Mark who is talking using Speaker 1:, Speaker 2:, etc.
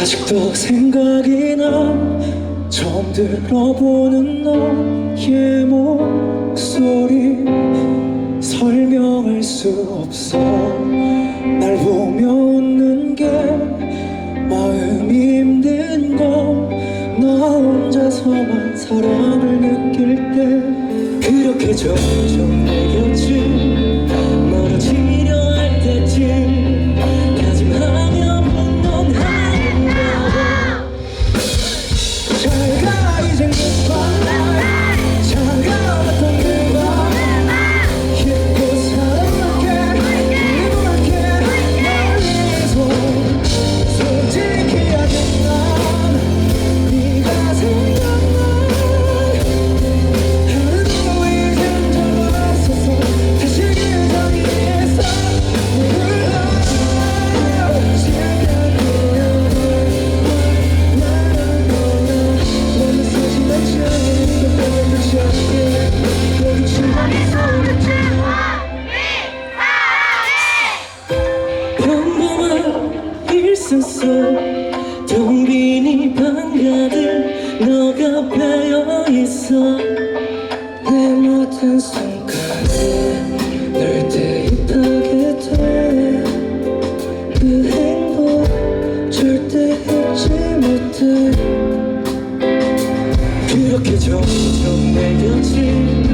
Speaker 1: 아직도 생각이 나. 처음 들어보는 너의 목소리. 설명할 수 없어. 날 보며 웃는 게 마음이 힘든 거나 혼자서만 사랑을 느낄 때. 그렇게 점점 내 곁을 있었어. 텅빈 이 방가들 너가 배어 있어. 내 모든 순간에 널 대입하게 돼그 행복 절대 잊지 못해. 그렇게 점점 내 곁을